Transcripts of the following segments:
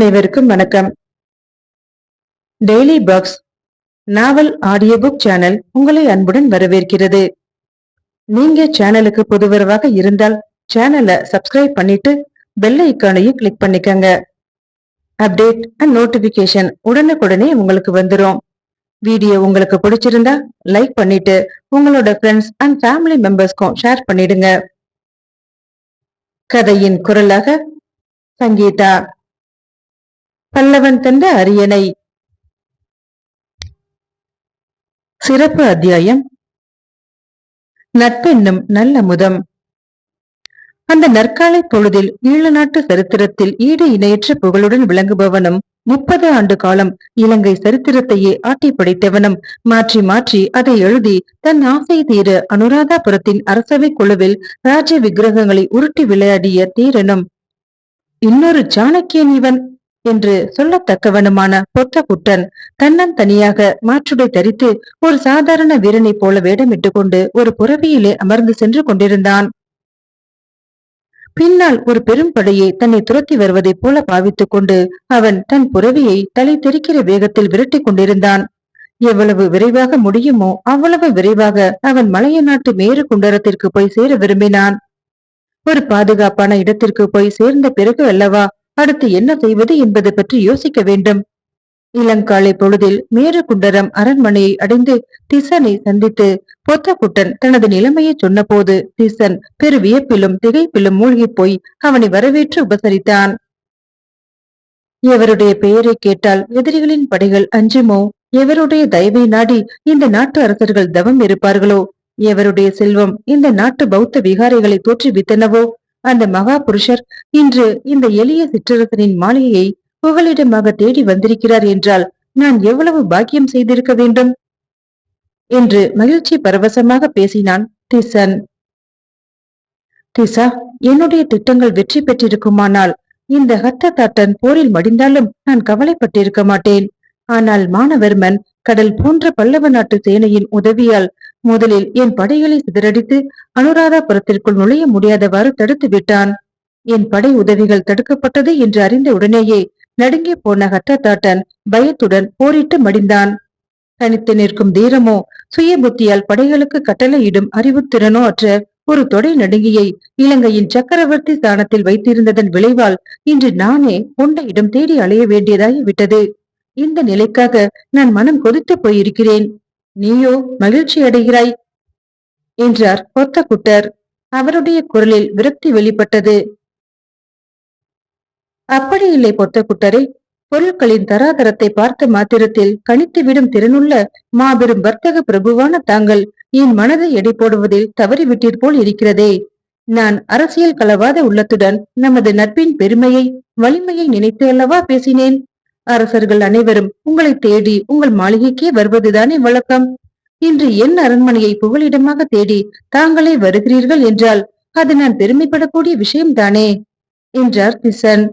அனைவருக்கும் வணக்கம். Daily box novel audio book channel உங்களை அன்புடன் வரவேற்கிறது. நீங்க சேனலுக்கு புதுவரவாக இருந்தால் சேனலை சப்ஸ்கிரைப் பண்ணிட்டு பெல் ஐக்கானையும் கிளிக் பண்ணிக்கங்க. அப்டேட் அண்ட் நோட்டிபிகேஷன் உடனுக்குடனே உங்களுக்கு வந்துரும். வீடியோ உங்களுக்கு பிடிச்சிருந்தா லைக் பண்ணிட்டு உங்களோட ஃப்ரெண்ட்ஸ் அண்ட் ஃபேமிலி மெம்பர்ஸ்க்கும் ஷேர் பண்ணிடுங்க. கதையின் குரலாக சங்கீதா. பல்லவன் தந்த அரியணை. சிறப்பு அத்தியாயம். நட்பென்னும் நல்ல முதம். அந்த நற்காலை பொழுதில் ஈழ நாட்டு சரித்திரத்தில் ஈடு இணையற்ற புகழுடன் விளங்குபவனும் முப்பது ஆண்டு காலம் இலங்கை சரித்திரத்தையே ஆட்டி படைத்தவனும் மாற்றி மாற்றி அதை எழுதி தன் ஆசை தீர அனுராதாபுரத்தின் அரசவை குழுவில் ராஜ விக்கிரகங்களை உருட்டி விளையாடிய தீரனும். இன்னொரு சாணக்கியன் இவன் என்று சொல்லத்தக்கவனுமான பொத்த குட்டன் தன்னன் தனியாக மாற்றுடை தரித்து ஒரு சாதாரண வீரனைப் போல வேடமிட்டு கொண்டு ஒரு புறவியிலே அமர்ந்து சென்று கொண்டிருந்தான். பின்னால் ஒரு பெரும் படையை தன்னை துரத்தி வருவதைப் போல பாவித்துக் கொண்டு அவன் தன் புறவியை தலை தெறிக்கிற வேகத்தில் விரட்டி கொண்டிருந்தான். எவ்வளவு விரைவாக முடியுமோ அவ்வளவு விரைவாக அவன் மலைய நாட்டு மேரு குண்டரத்திற்கு போய் சேர விரும்பினான். ஒரு பாதுகாப்பான இடத்திற்கு போய் சேர்ந்த பிறகு அல்லவா அடுத்து என்ன செய்வது என்பது பற்றி யோசிக்க வேண்டும். இளங்காலை பொழுதில் மேருகுண்டரம் அரண்மனையை அடைந்து திசனை சந்தித்து பொத்தக்குட்டன் தனது நிலைமையை சொன்னபோது திசன் பெரு வியப்பிலும் திகைப்பிலும் மூழ்கி போய் அவனை வரவேற்று உபசரித்தான். எவருடைய பெயரை கேட்டால் எதிரிகளின் படைகள் அஞ்சுமோ? எவருடைய தயவை நாடி இந்த நாட்டு அரசர்கள் தவம் இருப்பார்களோ? எவருடைய செல்வம் இந்த நாட்டு பௌத்த விகாரைகளை தோற்றுவித்தனவோ? அந்த மகா புருஷர் இன்று இந்த எளிய சிற்றரசனின் மாளிகையை புகலிடமாக தேடி வந்திருக்கிறார் என்றால் நான் எவ்வளவு பாக்கியம் செய்திருக்க வேண்டும்? என்று மகிழ்ச்சி பரவசமாக பேசினான் திசன். திசா என்னுடைய திட்டங்கள் வெற்றி பெற்றிருக்குமானால் இந்த ஹத்த தாட்டன் போரில் மடிந்தாலும் நான் கவலைப்பட்டிருக்க மாட்டேன். ஆனால் மானவர்மன் கடல் போன்ற பல்லவ நாட்டு சேனையின் உதவியால் முதலில் என் படைகளை சிதறடித்து அனுராதாபுரத்திற்குள் நுழைய முடியாதவாறு தடுத்து விட்டான். என் படை உதவிகள் தடுக்கப்பட்டது என்று அறிந்த உடனேயே நடுங்கி போன ஹட்டத்தாட்டன் பயத்துடன் போரிட்டு மடிந்தான். தனித்து நிற்கும் தீரமோ சுய புத்தியால் படைகளுக்கு கட்டளையிடும் அறிவுத்திறனோ அற்ற ஒரு தொடை நடுங்கியை இலங்கையின் சக்கரவர்த்தி ஸ்தானத்தில் வைத்திருந்ததன் விளைவால் இன்று நானே கொண்ட இடம் தேடி அலைய வேண்டியதாகி விட்டது இந்த நிலைக்காக நான் மனம் கொதித்து போயிருக்கிறேன். நீயோ மகிழ்ச்சி அடைகிறாய்? என்றார் கொத்த குட்டர். அவருடைய குரலில் விரக்தி வெளிப்பட்டது. அப்படி இல்லை பொத்த பொருட்களின் தராதரத்தை பார்த்த மாத்திரத்தில் கணித்துவிடும் திறனுள்ள மாபெரும் வர்த்தக பிரபுவான தாங்கள் என் மனதை எடை போடுவதில் தவறிவிட்டீர் போல் இருக்கிறதே. நான் அரசியல் கலவாத உள்ளத்துடன் நமது நட்பின் பெருமையை வலிமையை நினைத்து அல்லவா பேசினேன்? அரசர்கள் அனைவரும் உங்களை தேடி உங்கள் மாளிகைக்கே வருவதுதானே வழக்கம்? இன்று என் அரண்மனையை புகலிடமாக தேடி தாங்களே வருகிறீர்கள் என்றால் அது நான் பெருமைப்படக்கூடிய விஷயம்தானே? என்றார் திசன்.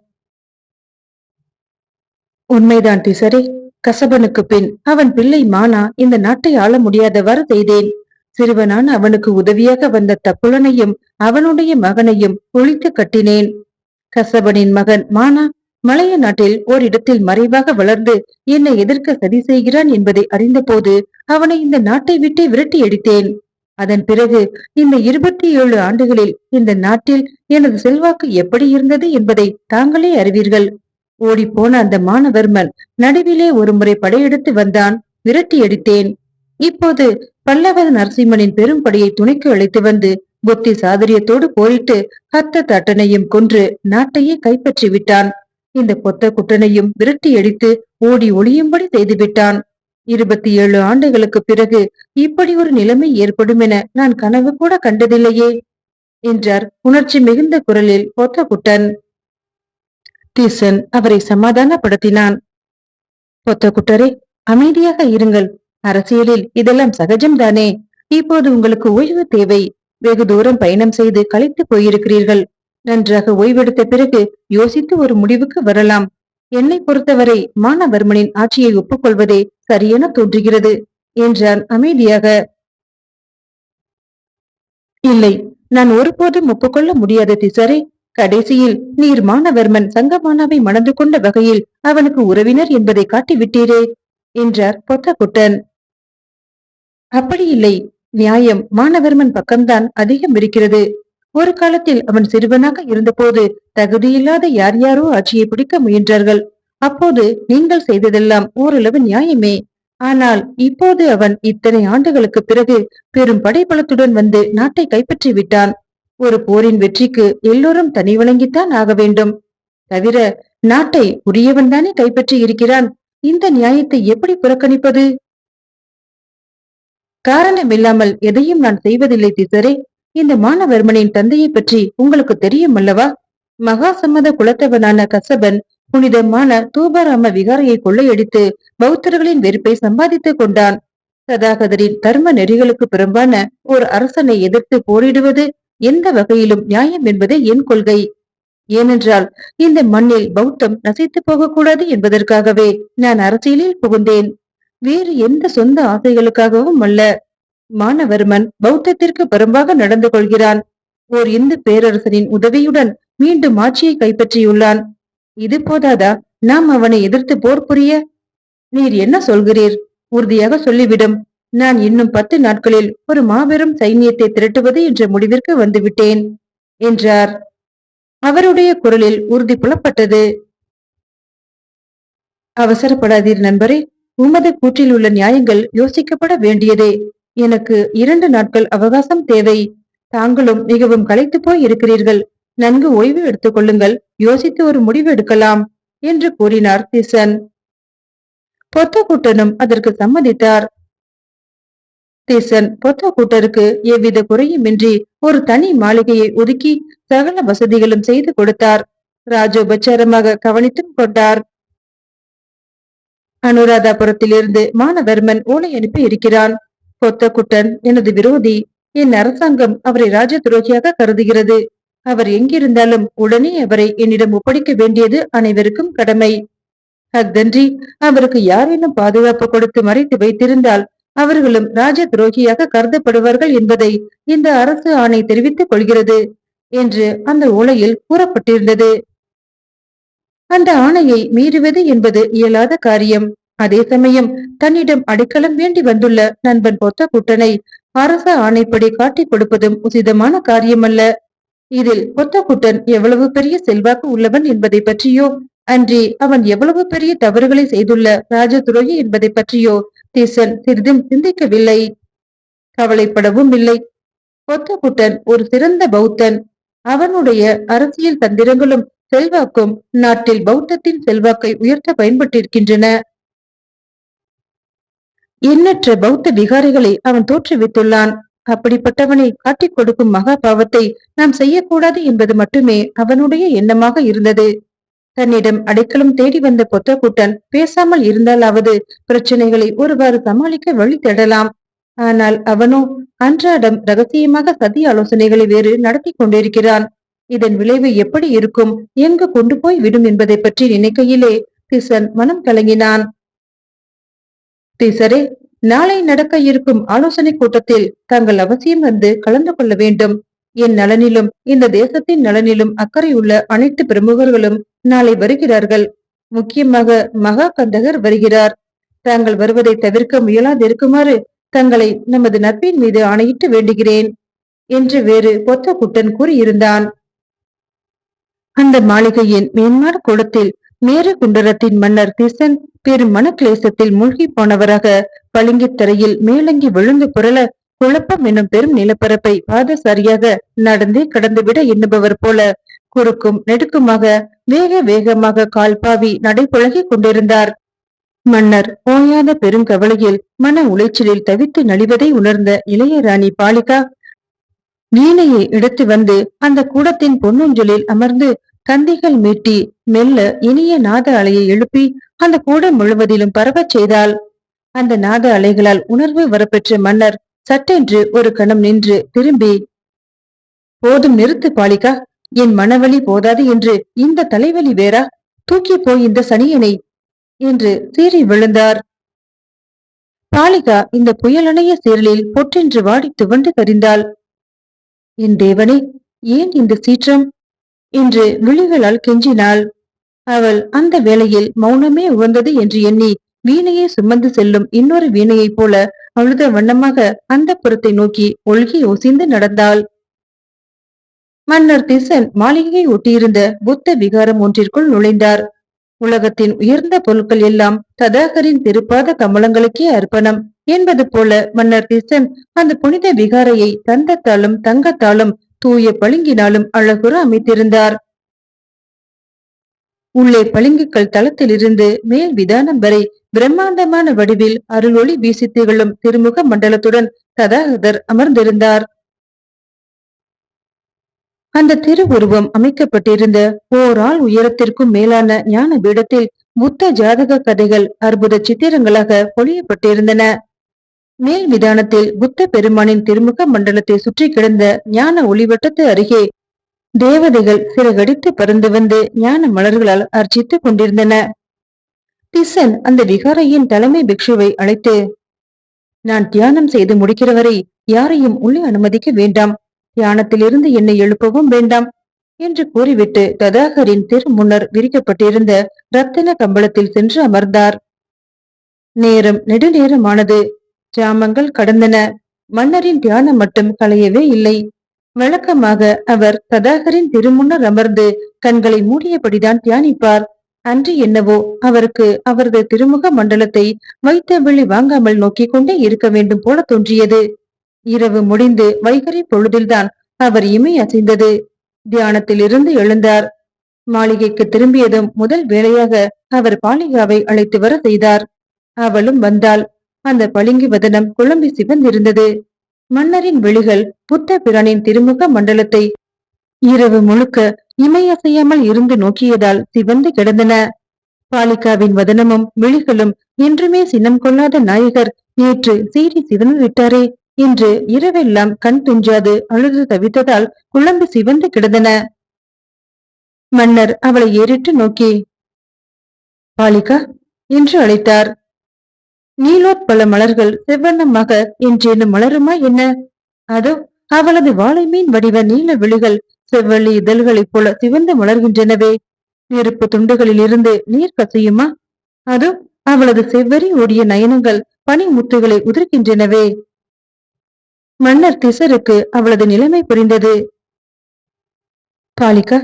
உண்மைதான் திசரே கசபனுக்கு பின் அவன் பிள்ளை மானா இந்த நாட்டை ஆள முடியாதவாறு செய்தேன். சிறுவனான் அவனுக்கு உதவியாக வந்த தப்புலனையும் அவனுடைய மகனையும் ஒழித்து கட்டினேன். கசபனின் மகன் மானா மலைய நாட்டில் ஓரிடத்தில் மறைவாக வளர்ந்து என்னை எதிர்க்க சதி செய்கிறான் என்பதை அறிந்தபோது அவனை இந்த நாட்டை விட்டு விரட்டி அடித்தேன். அதன் பிறகு இந்த இருபத்தி ஏழு ஆண்டுகளில் இந்த நாட்டில் எனது செல்வாக்கு எப்படி இருந்தது என்பதை தாங்களே அறிவீர்கள். ஓடிப்போன அந்த மானவர்மன் நடுவிலே ஒருமுறை படையெடுத்து வந்தான் விரட்டி அடித்தேன். இப்போது பல்லவ நரசிம்மனின் பெரும் படையை துணைக்கு அழைத்து வந்து புத்தி சாதுரியத்தோடு போரிட்டு ஹத்த தட்டனையும் கொன்று நாட்டையே கைப்பற்றி விட்டான் இந்த கொத்த குட்டனையும் விரட்டி அடித்து ஓடி ஒளியும்படி செய்துவிட்டான். இருபத்தி ஏழு ஆண்டுகளுக்கு பிறகு இப்படி ஒரு நிலைமை ஏற்படும் என நான் கனவு கூட கண்டதில்லையே என்றார் உணர்ச்சி மிகுந்த குரலில் பொத்தகுட்டன் தீசன் அவரை சமாதானப்படுத்தினான். பொத்த குட்டரே அமைதியாக இருங்கள். அரசியலில் இதெல்லாம் சகஜம்தானே? இப்போது உங்களுக்கு ஓய்வு தேவை. வெகு தூரம் பயணம் செய்து களைத்து போயிருக்கிறீர்கள். நன்றாக ஓய்வெடுத்த பிறகு யோசித்து ஒரு முடிவுக்கு வரலாம். என்னை பொறுத்தவரை மானவர்மனின் ஆட்சியை ஒப்புக்கொள்வதே சரியென தோன்றுகிறது என்றான் அமைதியாக. இல்லை நான் ஒருபோதும் ஒப்புக்கொள்ள முடியாத திசரே கடைசியில் நீர் மானவர்மன் சங்கமானாவை மணந்து கொண்ட வகையில் அவனுக்கு உறவினர் என்பதை காட்டிவிட்டீரே என்றார் பொத்தகுட்டன். அப்படி இல்லை நியாயம் மானவர்மன் பக்கம்தான் அதிகம் இருக்கிறது ஒரு காலத்தில் அவன் சிறுவனாக இருந்தபோது தகுதியில்லாத யார் யாரோ ஆட்சியை பிடிக்க முயன்றார்கள். அப்போது நீங்கள் செய்ததெல்லாம் ஓரளவு நியாயமே. ஆனால் இப்போது அவன் இத்தனை ஆண்டுகளுக்கு பிறகு பெரும் படைபலத்துடன் வந்து நாட்டை கைப்பற்றி விட்டான். ஒரு போரின் வெற்றிக்கு எல்லோரும் தனி வழங்கித்தான் ஆக வேண்டும். தவிர நாட்டை உரியவன் தானே கைப்பற்றி இருக்கிறான். இந்த நியாயத்தை எப்படி புறக்கணிப்பது? காரணமில்லாமல் எதையும் நான் செய்வதில்லை திசரே இந்த மானவர்மனின் தந்தையை பற்றி உங்களுக்கு தெரியும் அல்லவா மகா சம்மத குலத்தவனான கசபன் புனிதமான தூபாராம விகாரையை கொள்ளையடித்து பௌத்தர்களின் வெறுப்பை சம்பாதித்துக் கொண்டான். சதாகதரின் தர்ம நெறிகளுக்கு புறம்பான ஒரு அரசனை எதிர்த்து போரிடுவது எந்த வகையிலும் நியாயம் என்பதே என் கொள்கை. ஏனென்றால் இந்த மண்ணில் பௌத்தம் நசித்து போகக்கூடாது என்பதற்காகவே நான் அரசியலில் புகுந்தேன். வேறு எந்த சொந்த ஆசைகளுக்காகவும் அல்ல. மானவர்மன் பௌத்தத்திற்கு புறம்பாக நடந்து கொள்கிறான். ஓர் இந்து பேரரசனின் உதவியுடன் மீண்டும் ஆட்சியை கைப்பற்றியுள்ளான். இது போதாதா? நாம் அவனை எதிர்த்து போர் புரிய? நீர் என்ன சொல்கிறீர்? உறுதியாக சொல்லிவிடும். நான் இன்னும் பத்து நாட்களில் ஒரு மாபெரும் சைன்யத்தை திரட்டுவது என்ற முடிவிற்கு வந்துவிட்டேன் என்றார். அவருடைய குரலில் உறுதி புலப்பட்டது. அவசரப்படாதீர் நண்பரே. உமது கூற்றில் உள்ள நியாயங்கள் யோசிக்கப்பட வேண்டியதே. எனக்கு இரண்டு நாட்கள் அவகாசம் தேவை. தாங்களும் மிகவும் களைத்து போய் இருக்கிறீர்கள். நன்கு ஓய்வு எடுத்துக் கொள்ளுங்கள். யோசித்து ஒரு முடிவு எடுக்கலாம் என்று கூறினார் திசன். பொத்தக்கூட்டனும் அதற்கு சம்மதித்தார். திசன் பொத்த கூட்டருக்கு எவ்வித குறையுமின்றி ஒரு தனி மாளிகையை ஒதுக்கி சகல வசதிகளும் செய்து கொடுத்தார். ராஜோபச்சாரமாக கவனித்தும் கொண்டார். அனுராதாபுரத்திலிருந்து மானவர்மன் ஓலை அனுப்பி இருக்கிறான் பொத்தக்குட்டன் எனது விரோதி என் அரசாங்கம் அவரை ராஜ துரோகியாக கருதுகிறது. அவர் எங்கிருந்தாலும் உடனே அவரை என்னிடம் ஒப்படைக்க வேண்டியது அனைவருக்கும் கடமை. அஃதன்றி அவருக்கு யாரேனும் பாதுகாப்பு கொடுத்து மறைத்து வைத்திருந்தால் அவர்களும் ராஜ துரோகியாக கருதப்படுவார்கள் என்பதை இந்த அரசு ஆணை தெரிவித்துக் கொள்கிறது என்று அந்த ஓலையில் கூறப்பட்டிருந்தது. அந்த ஆணையை மீறுவது என்பது இயலாத காரியம். அதே சமயம் தன்னிடம் அடைக்கலம் வேண்டி வந்துள்ள நண்பன் பொத்த குட்டனை அரச ஆணைப்படி காட்டிக் கொடுப்பதும் உசிதமான காரியமல்ல. இதில் பொத்தக்குட்டன் எவ்வளவு பெரிய செல்வாக்கு உள்ளவன் என்பதை பற்றியோ அன்றி அவன் எவ்வளவு பெரிய தவறுகளை செய்துள்ள ராஜதுரோகி என்பதை பற்றியோ தீசன் சிறிதும் சிந்திக்கவில்லை. கவலைப்படவும் இல்லை. பொத்தக்குட்டன் ஒரு சிறந்த பௌத்தன். அவனுடைய அரசியல் தந்திரங்களும் செல்வாக்கும் நாட்டில் பௌத்தத்தின் செல்வாக்கை உயர்த்த பயன்பட்டிருக்கின்றன. எண்ணற்ற பௌத்த விகாரிகளை அவன் தோற்றுவித்துள்ளான். அப்படிப்பட்டவனை காட்டிக் கொடுக்கும் மகா பாவத்தை நாம் செய்யக்கூடாது என்பது மட்டுமே அவனுடைய எண்ணமாக இருந்தது. தன்னிடம் அடைக்கலம் தேடி வந்த பொத்தக்கூட்டன் பேசாமல் இருந்தாலாவது பிரச்சனைகளை ஒருவாறு சமாளிக்க வழி தேடலாம். ஆனால் அவனோ அன்றாடம் ரகசியமாக சதி ஆலோசனைகளை வேறு நடத்தி கொண்டிருக்கிறான். இதன் விளைவு எப்படி இருக்கும்? எங்கு கொண்டு போய் விடும் என்பதை பற்றி நினைக்கையிலே திசன் மனம் கலங்கினான். டீசரே நாளை நடக்க இருக்கும் ஆலோசனை கூட்டத்தில் தாங்கள் அவசியம் வந்து கலந்து கொள்ள வேண்டும். என் நலனிலும் இந்த தேசத்தின் நலனிலும் அக்கறையுள்ள அனைத்து பிரமுகர்களும் நாளை வருகிறார்கள். முக்கியமாக மகா கந்தகர் வருகிறார். தாங்கள் வருவதை தவிர்க்க முயலாதிருக்குமாறு தங்களை நமது நட்பின் மீது ஆணையிட்டு வேண்டுகிறேன் என்று வேறு பொத்த குட்டன் கூறியிருந்தான். அந்த மாளிகையின் மேன்மார் கூடத்தில் மேரகுண்டரத்தின் மன்னர் திசன் பெரும் கிளேசத்தில் மூழ்கி போனவராக பளிங்கித்தரையில் மேலங்கி விழுந்து புரள குழப்பம் என்னும் பெரும் நிலப்பரப்பை பாதசாரியாக நடந்தே கடந்துவிட எண்ணுபவர் போல குறுக்கும் நெடுக்குமாக வேக வேகமாக கால் பாவி நடைபழகி கொண்டிருந்தார். மன்னர் ஓயாத பெரும் கவலையில் மன உளைச்சலில் தவித்து நலிவதை உணர்ந்த இளையராணி பாலிகா வீணையை எடுத்து வந்து அந்த கூடத்தின் பொன்னொஞ்சலில் அமர்ந்து கந்திகள் மீட்டி மெல்ல இனிய நாத அலையை எழுப்பி அந்த கூடம் முழுவதிலும் பரவச் செய்தாள். அந்த நாத அலைகளால் உணர்வு வரப்பெற்ற மன்னர் சட்டென்று ஒரு கணம் நின்று திரும்பி போதும் நிறுத்து பாலிகா என் மனவழி போதாது என்று இந்த தலைவலி வேறா? தூக்கி போய் இந்த சனியனை என்று சீறி விழுந்தார். பாலிகா இந்த புயலணைய சீரலில் பொற்றென்று வாடி துவண்டு கரிந்தாள். என் தேவனே ஏன் இந்த சீற்றம்? என்று விழிகளால் கெஞ்சினாள். அவள் அந்த வேளையில் மௌனமே உகந்தது என்று எண்ணி வீணையை சுமந்து செல்லும் இன்னொரு வீணையைப் போல அழுத வண்ணமாக அந்த புறத்தை நோக்கி ஒழுகி ஒசிந்து நடந்தாள். மன்னர் திசன் மாளிகையை ஒட்டியிருந்த புத்த விகாரம் ஒன்றிற்குள் நுழைந்தார். உலகத்தின் உயர்ந்த பொருட்கள் எல்லாம் ததாகரின் திருப்பாத கமலங்களுக்கே அர்ப்பணம் என்பது போல மன்னர் திசன் அந்த புனித விகாரையை தந்தத்தாலும் தங்கத்தாலும் தூய பளிங்கினாலும் அழகுற அமைத்திருந்தார். உள்ளே பளிங்குக்கள் தளத்திலிருந்து மேல் விதானம் வரை பிரம்மாண்டமான வடிவில் அருளொளி வீசி திகழும் திருமுக மண்டலத்துடன் ததாகதர் அமர்ந்திருந்தார். அந்த திருவுருவம் அமைக்கப்பட்டிருந்த ஓரால் உயரத்திற்கும் மேலான ஞான பீடத்தில் புத்த ஜாதக கதைகள் அற்புத சித்திரங்களாக பொழியப்பட்டிருந்தன. மேல் விதானத்தில் புத்த பெருமானின் திருமுக மண்டலத்தை சுற்றி கிடந்த ஞான ஒளிவட்டத்து அருகே தேவதைகள் சிறகடித்து பறந்து வந்து ஞான மலர்களால் அர்ச்சித்துக் கொண்டிருந்தன. திசன் அந்த விகாரையின் தலைமை பிக்ஷுவை அழைத்து நான் தியானம் செய்து முடிக்கிற வரை யாரையும் உள்ளே அனுமதிக்க வேண்டாம். தியானத்திலிருந்து என்னை எழுப்பவும் வேண்டாம் என்று கூறிவிட்டு ததாகரின் திரு முன்னர் விரிக்கப்பட்டிருந்த ரத்தின கம்பளத்தில் சென்று அமர்ந்தார். நேரம் நெடுநேரமானது. ஜாமங்கள் கடந்தன. மன்னரின் தியானம் மட்டும் களையவே இல்லை. வழக்கமாக அவர் ததாகரின் திருமுன்னர் அமர்ந்து கண்களை மூடியபடிதான் தியானிப்பார். அன்று என்னவோ அவருக்கு அவரது திருமுக மண்டலத்தை வைத்த விழி வாங்காமல் நோக்கிக் கொண்டே இருக்க வேண்டும் போல தோன்றியது. இரவு முடிந்து வைகரி பொழுதில்தான் அவர் இமை அசைந்தது. தியானத்திலிருந்து எழுந்தார். மாளிகைக்கு திரும்பியதும் முதல் வேலையாக அவர் பாலிகாவை அழைத்து வர செய்தார். அவளும் வந்தாள். அந்த பளிங்கு வதனம் குழம்பி சிவந்திருந்தது. மன்னரின் விழிகள் புத்த பிரானின் திருமுக மண்டலத்தை இரவு முழுக்க இமையசையாமல் இருந்து நோக்கியதால் சிவந்து கிடந்தன. பாலிகாவின் வதனமும் விழிகளும் என்றுமே சின்னம் கொள்ளாத நாயகர் நேற்று சீறி சிவந்து விட்டாரே இன்று இரவெல்லாம் கண் துஞ்சாது அழுது தவித்ததால் குழம்பு சிவந்து கிடந்தன. மன்னர் அவளை ஏறிட்டு நோக்கி பாலிகா என்று அழைத்தார். நீலோத்பல மலர்கள் செவ்வண்ணமாக என்றேனும் மலருமா என்ன? அதோ அவளது வாழை மீன் வடிவ நீல விழிகள் செவ்வள்ளி இதழ்களைப் போல சிவந்து மலர்கின்றனவே. நெருப்பு துண்டுகளில் இருந்து நீர் கசையுமா? அதோ அவளது செவ்வரி ஓடிய நயனங்கள் பனிமுத்துகளை உதிர்கின்றனவே மன்னர் திசருக்கு அவளது நிலைமை புரிந்தது. காளிகா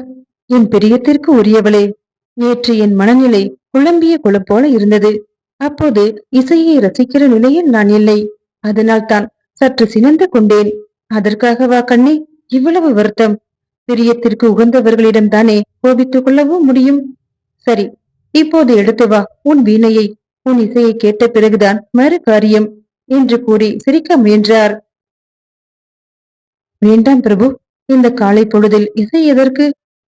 என் பிரியத்திற்கு உரியவளே நேற்று என் மனநிலை குழம்பிய குளம் போல இருந்தது. அப்போது இசையை ரசிக்கிற நிலையில் நான் இல்லை. அதனால் தான் சற்று சினந்து கொண்டேன். அதற்காகவா கண்ணே இவ்வளவு வருத்தம்? பிரியத்திற்கு உகந்தவர்களிடம் தானே கோபித்துக் கொள்ளவும் முடியும்? சரி இப்போது எடுத்து வா உன் வீணையை. உன் இசையை கேட்ட பிறகுதான் மறு காரியம் என்று கூறி சிரிக்க முயன்றார். வேண்டாம் பிரபு இந்த காலை பொழுதில் இசை எதற்கு?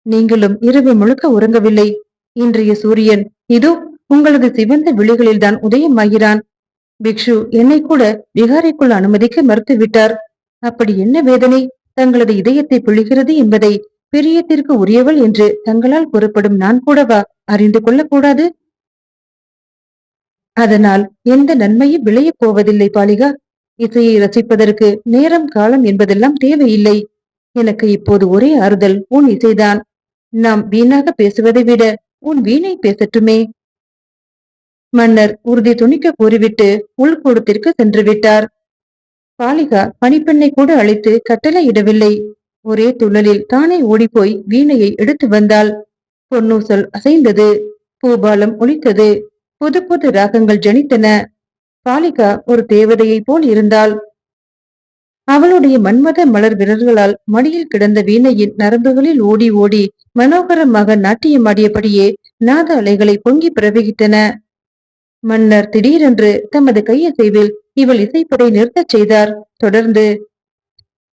நீங்களும் இரவு முழுக்க உறங்கவில்லை. இன்றைய சூரியன் இதோ உங்களது சிவந்த விழிகளில்தான் உதயமாகிறான் பிக்ஷு என்னை கூட விகாரைக்குள் அனுமதிக்க மறுத்து விட்டார் அப்படி என்ன வேதனை? தங்களது இதயத்தை பிழிகிறது என்பதை பிரியத்திற்கு உரியவள் என்று தங்களால் கூறப்படும் நான் கூடவா? அறிந்து கொள்ளக்கூடாது. அதனால் எந்த நன்மையும் விளையப் போவதில்லை பாலிகா. இசையை ரசிப்பதற்கு நேரம் காலம் என்பதெல்லாம் தேவையில்லை. எனக்கு இப்போது ஒரே ஆறுதல் உன் இசைதான். நாம் வீணாக பேசுவதை விட உன் வீணை பேசட்டுமே. மன்னர் உறுதி துணிக்க கூறிவிட்டு உள்கூடத்திற்கு சென்று விட்டார் பாலிகா பணிப்பெண்ணை கூட அழைத்து கட்டளையிடவில்லை. ஒரே துள்ளலில் தானே ஓடிப்போய் வீணையை எடுத்து வந்தாள். பொன்னூசல் அசைந்தது. பூபாலம் ஒலித்தது. புது புது ராகங்கள் ஜனித்தன. பாலிகா ஒரு தேவதையைப் போல் இருந்தாள். அவளுடைய மன்மத மலர் விரல்களால் மடியில் கிடந்த வீணையின் நரம்புகளில் ஓடி ஓடி மனோகரமாக நாட்டியமாடியபடியே நாத அலைகளை பொங்கி பிரவகித்தன மன்னர் திடீரென்று தமது கையசைவில் இவள் இசைப்படை நிறுத்தச் செய்தார். தொடர்ந்து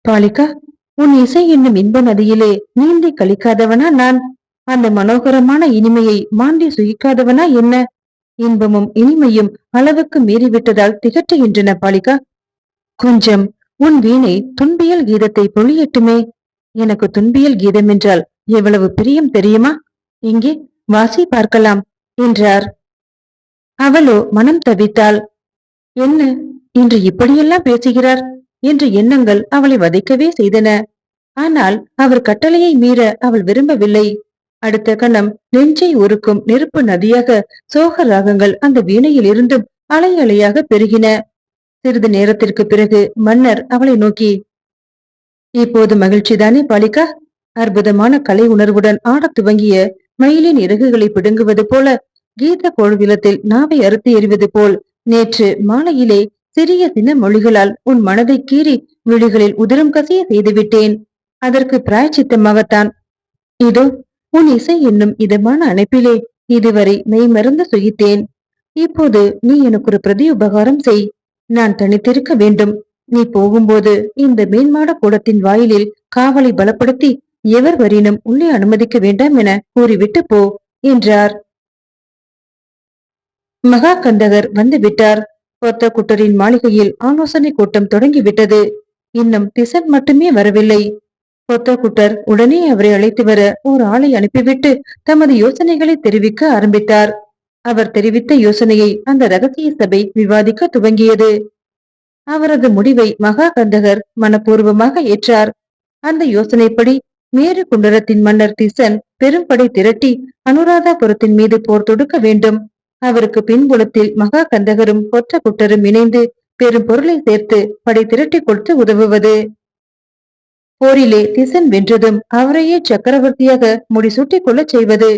பாலிகா உன் இசை என்னும் இன்ப நதியிலே நீந்தி கழிக்காதவனா நான்? அந்த மனோகரமான இனிமையை மாண்டி சுகிக்காதவனா என்ன? இன்பமும் இனிமையும் அளவுக்கு மீறிவிட்டதால் திகட்டுகின்றன பாலிகா. கொஞ்சம் உன் வீணை துன்பியல் கீதத்தை பொழியட்டுமே. எனக்கு துன்பியல் கீதம் என்றால் எவ்வளவு பிரியம் தெரியுமா? இங்கே வாசி பார்க்கலாம் என்றார். அவளோ மனம் தவித்தாள். என்ன இன்று இப்படியெல்லாம் பேசுகிறார்? என்ற எண்ணங்கள் அவளை வதைக்கவே செய்தன. ஆனால் அவர் கட்டளையை மீற அவள் விரும்பவில்லை. அடுத்த கணம் நெஞ்சை உருக்கும் நெருப்பு நதியாக சோக ராகங்கள் அந்த வீணையில் இருந்தும் அலை அலையாக பெருகின. சிறிது நேரத்திற்கு பிறகு மன்னர் அவளை நோக்கி இப்போது மகிழ்ச்சிதானே பாலிகா? அற்புதமான கலை உணர்வுடன் ஆடத் துவங்கிய மயிலின் இறகுகளை பிடுங்குவது போல கீத கோழுவிலத்தில் நாவை அறுத்து எறிவது போல் நேற்று மாலையிலே சிறிய சின்ன மொழிகளால் உன் மனதை கீறி விழிகளில் உதிரம் கசிய செய்துவிட்டேன் அதற்கு பிராயச்சித்தமாகத்தான் இதோ உன் இசை என்னும் இதமான அணைப்பிலே இதுவரை மெய் மறந்து சுகித்தேன். இப்போது நீ எனக்கு ஒரு பிரதி உபகாரம் செய். நான் தனித்திருக்க வேண்டும். நீ போகும்போது இந்த மேன்மாட கூடத்தின் வாயிலில் காவலை பலப்படுத்தி எவர் வரினும் உள்ளே அனுமதிக்க வேண்டாம் என கூறிவிட்டு போ என்றார். மகா கந்தகர் வந்து விட்டார் கொத்த குட்டரின் மாளிகையில் ஆலோசனை கூட்டம் தொடங்கிவிட்டது. இன்னும் திசன் மட்டுமே வரவில்லை. கொத்த குட்டர் உடனே அவரை அழைத்து வர ஒரு ஆளை அனுப்பிவிட்டு தமது யோசனைகளை தெரிவிக்க ஆரம்பித்தார். அவர் தெரிவித்த யோசனையை அந்த ரகசிய சபை விவாதிக்க துவங்கியது. அவரது முடிவை மகா கந்தகர் மனப்பூர்வமாக ஏற்றார். அந்த யோசனைப்படி மேரு குண்டரத்தின் மன்னர் திசன் பெரும்படை திரட்டி அனுராதாபுரத்தின் மீது போர் தொடுக்க வேண்டும். அவருக்கு பின்புலத்தில் மகா கந்தகரும் கொற்ற குட்டரும் இணைந்து பெரும் பொருளை சேர்த்து படை திரட்டி கொடுத்து உதவுவது. போரிலே திசன் வென்றதும் அவரையே சக்கரவர்த்தியாக முடிசூட்டிக் கொள்ளச் செய்வது.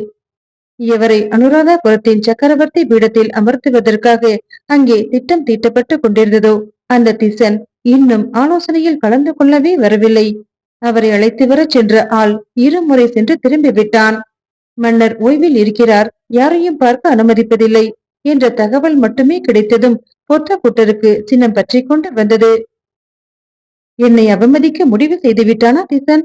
இவரை அனுராதாபுரத்தின் சக்கரவர்த்தி பீடத்தில் அமர்த்துவதற்காக அங்கே திட்டம் தீட்டப்பட்டு கொண்டிருந்ததோ அந்த திசன் இன்னும் ஆலோசனையில் கலந்து கொள்ளவே வரவில்லை. அவரை அழைத்து வரச் சென்ற ஆள் இருமுறை சென்று திரும்பிவிட்டான். மன்னர் ஓய்வில் இருக்கிறார். யாரையும் பார்க்க அனுமதிப்பதில்லை என்ற தகவல் மட்டுமே கிடைத்ததும் பொற்ற புட்டருக்கு சின்னம் பற்றி கொண்டு வந்தது. என்னை அவமதிக்க முடிவு செய்து விட்டானா திசன்?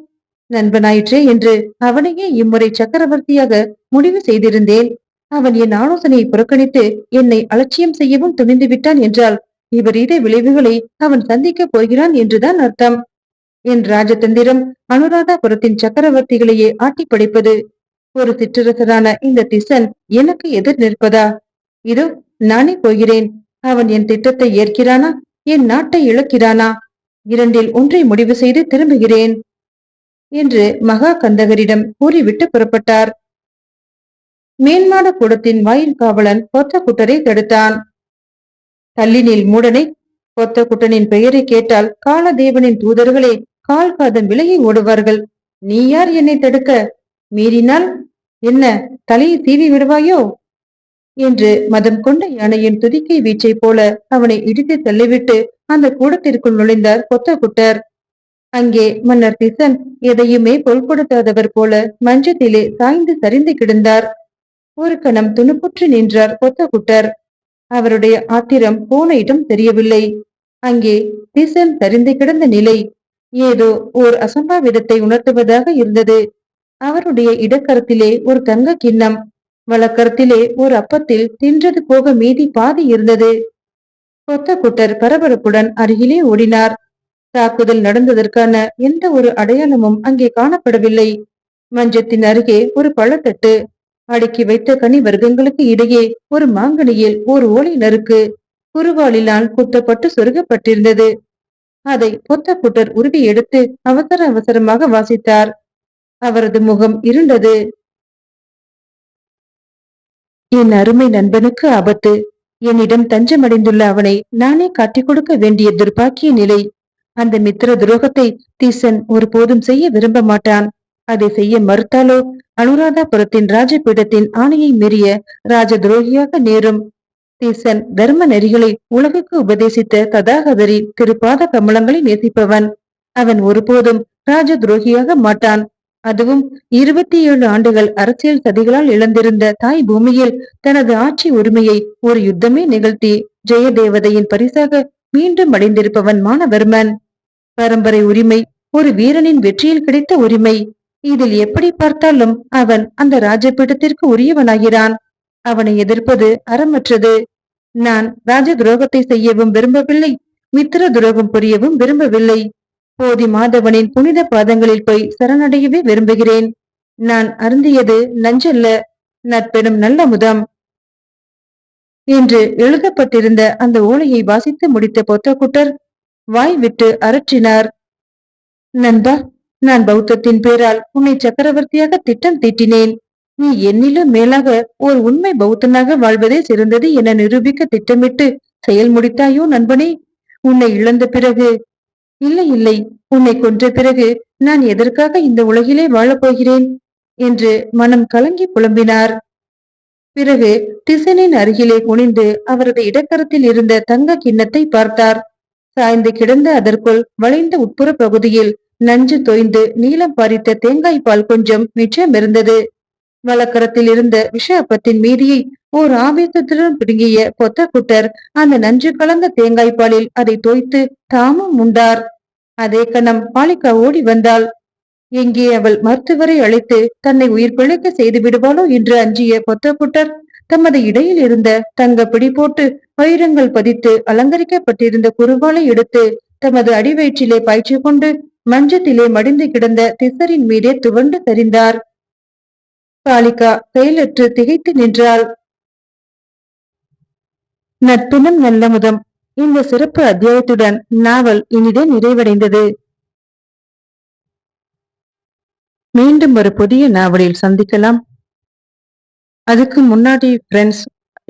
நண்பனாயிற்றே என்று அவனையே இம்முறை சக்கரவர்த்தியாக முடிவு செய்திருந்தேன். அவன் என் ஆலோசனையை புறக்கணித்து என்னை அலட்சியம் செய்யவும் துணிந்து விட்டான் என்றால் விபரீத விளைவுகளை அவன் சந்திக்கப் போகிறான் என்றுதான் அர்த்தம். என் ராஜதந்திரம் அனுராதாபுரத்தின் சக்கரவர்த்திகளையே ஆட்டி படைப்பது. ஒரு சிற்றரசரான இந்த திசன் எனக்கு எதிர் நிற்பதா? இதோ நானே போகிறேன். அவன் என் திட்டத்தை ஏற்கிறானா? என் நாட்டை இழக்கிறானா? இரண்டில் ஒன்றை முடிவு செய்து திரும்புகிறேன் என்று மகா கந்தகரிடம் கூறிவிட்டு புறப்பட்டார். மேன்மாட கூடத்தின் வாயில் காவலன் கொத்த குட்டரை தடுத்தான். தள்ளினில் மூடனை கொத்த குட்டனின் பெயரை கேட்டால் காலதேவனின் தூதர்களே கால் பாதம் விலகி ஓடுவார்கள். நீ யார் என்னை தடுக்க? மீறினால் என்ன தலையை தீவி விடுவாயோ? என்று மதம் கொண்ட யானையின் துதிக்கை வீச்சை போல அவனை இடித்து தள்ளிவிட்டு அந்த கூடத்திற்குள் நுழைந்தார் கொத்த குட்டர் அங்கே மன்னர் திசன் எதையுமே பொருட்படுத்தாதவர் போல மஞ்சத்திலே சாய்ந்து சரிந்து கிடந்தார். ஒரு கணம் துணுப்புற்று நின்றார் கொத்த குட்டர் அவருடைய ஆத்திரம் போன இடம் தெரியவில்லை. அங்கே திசன் சரிந்து கிடந்த நிலை ஏதோ ஓர் அசம்பாவிதத்தை உணர்த்துவதாக இருந்தது. அவருடைய இடக்கரத்திலே ஒரு தங்க கிண்ணம் வழக்கரத்திலே ஒரு அப்பத்தில் தின்றது போக மீதி பாதி இருந்தது. கொத்த குட்டர் பரபரப்புடன் அருகிலே ஓடினார். தாக்குதல் நடந்ததற்கான எந்த ஒரு அடையாளமும் அங்கே காணப்படவில்லை. மஞ்சத்தின் அருகே ஒரு பழத்தட்டு அடுக்கி வைத்த கனி வர்க்கங்களுக்கு இடையே ஒரு மாங்கனியில் ஒரு ஓலை நறுக்கு குறுவாளிலால் குத்தப்பட்டு சொருகப்பட்டிருந்தது. அதை பொத்த குட்டர் உருவி எடுத்து அவசர அவசரமாக வாசித்தார். அவரது முகம் இருண்டது. என் அருமை நண்பனுக்கு ஆபத்து. என்னிடம் தஞ்சமடைந்துள்ள அவனை நானே காட்டிக் கொடுக்க வேண்டிய துர்பாக்கிய நிலை. அந்த மித்திர துரோகத்தை தீசன் ஒருபோதும் செய்ய விரும்ப மாட்டான். அதை செய்ய மறுத்தாலோ அனுராதாபுரத்தின் ராஜபீடத்தின் ஆணையை மீறிய ராஜ துரோகியாக நேரும். தீசன் தர்ம நெறிகளை உலகுக்கு உபதேசித்த ததாகதரி திருப்பாத கமலங்களை நேசிப்பவன். அவன் ஒருபோதும் ராஜ துரோகியாக மாட்டான். அதுவும் இருபத்தி ஏழு ஆண்டுகள் அரசியல் சதிகளால் இழந்திருந்த தாய் பூமியில் தனது ஆட்சி உரிமையை ஒரு யுத்தமே நிகழ்த்தி ஜெயதேவதையின் பரிசாக மீண்டும் அடைந்திருப்பவன் மானவர்மன் பரம்பரை உரிமை ஒரு வீரனின் வெற்றியில் கிடைத்த உரிமை. இதில் எப்படி பார்த்தாலும் அவன் அந்த ராஜபீடத்திற்கு உரியவனாகிறான். அவனை எதிர்ப்பது அறமற்றது. நான் ராஜ துரோகத்தை செய்யவும் விரும்பவில்லை மித்திர துரோகம் புரியவும் விரும்பவில்லை. போதி மாதவனின் புனித பாதங்களில் போய் சரணடையவே விரும்புகிறேன். நான் அருந்தியது நஞ்சல்ல நற்பெரும் நல்ல முதம். என்று எழுதப்பட்டிருந்த அந்த ஓலையை வாசித்து முடித்த பொத்தக்குட்டர் வாய் விட்டு அரற்றினார். நண்பா நான் பௌத்தத்தின் பேரால் உன்னை சக்கரவர்த்தியாக திட்டம் தீட்டினேன். நீ என்னிலும் மேலாக ஒரு உண்மை பௌத்தனாக வாழ்வதே சிறந்தது என நிரூபிக்க திட்டமிட்டு செயல் முடித்தாயோ நண்பனே? உன்னை இழந்த பிறகு இல்லை இல்லை உன்னை கொன்ற பிறகு நான் எதற்காக இந்த உலகிலே வாழப் போகிறேன்? என்று மனம் கலங்கி புலம்பினார். பிறகு டிசனின் அருகிலே குனிந்து அவரது இடக்கரத்தில் இருந்த தங்க கிண்ணத்தை பார்த்தார். சாய்ந்து கிடந்த அதற்குள் வளைந்த உட்புற பகுதியில் நஞ்சு தோய்ந்து நீளம் பாரித்த தேங்காய் பால் கொஞ்சம் மிச்சம் இருந்தது. வழக்கரத்தில் இருந்த விஷப்பத்தின் மீதியை ஓர் ஆவேசத்துடன் பிடுங்கிய கொத்த குட்டர் அந்த நஞ்சு கலந்த தேங்காய் பாலில் அதை தோய்த்து தாமும் உண்டார். அதே கணம் பாலிகா ஓடி வந்தாள். எங்கே அவள் மருத்துவரை அழைத்து தன்னை உயிர் பிழைக்க செய்து விடுவாளோ என்று அஞ்சிய பொத்த குட்டர் தமது இடையில் இருந்த தங்க பிடி போட்டு வைரங்கள் பதித்து அலங்கரிக்கப்பட்டிருந்த குறுவாலை எடுத்து தமது அடிவயிற்றிலே பாய்ச்சி கொண்டு மஞ்சத்திலே மடிந்து கிடந்த திசரின் மீதே துவண்டு தெரிந்தார் காளிகா செயலற்று திகைத்து நின்றாள். நட்பினம் நல்ல முதம் இந்த சிறப்பு அத்தியாயத்துடன் நாவல் இனிதே நிறைவடைந்தது. மீண்டும் ஒரு புதிய நாவலில் சந்திக்கலாம். அதுக்கு முன்னாடி ஃப்ரெண்ட்ஸ்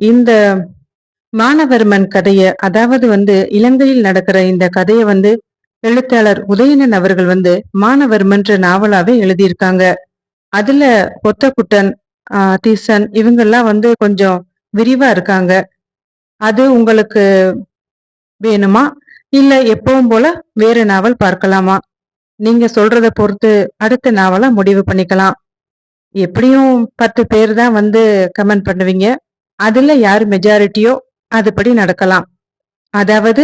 இந்த மானவர்மன் கதைய அதாவது வந்து இலங்கையில் நடக்கிற இந்த கதையை வந்து எழுத்தாளர் உதயணன் அவர்கள் வந்து மாணவர்மன்ற நாவலாவே எழுதியிருக்காங்க. அதுல பொத்தக்குட்டன் தீசன் இவங்கெல்லாம் வந்து கொஞ்சம் விரிவா இருக்காங்க. அது உங்களுக்கு வேணுமா? இல்ல எப்பவும் போல வேற நாவல் பார்க்கலாமா? நீங்க சொல்றத பொறுத்து அடுத்த நாவலா முடிவு பண்ணிக்கலாம். எப்படியும் பத்து பேர் தான் வந்து கமெண்ட் பண்ணுவீங்க. அதுல யார் மெஜாரிட்டியோ அதுபடி நடக்கலாம். அதாவது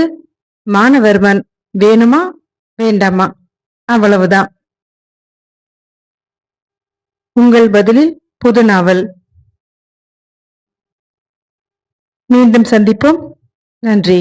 மானவர்மன் வேணுமா? வேண்டாமா? அவ்வளவுதான். உங்கள் பதிலில் புது நாவல் மீண்டும் சந்திப்போம். நன்றி.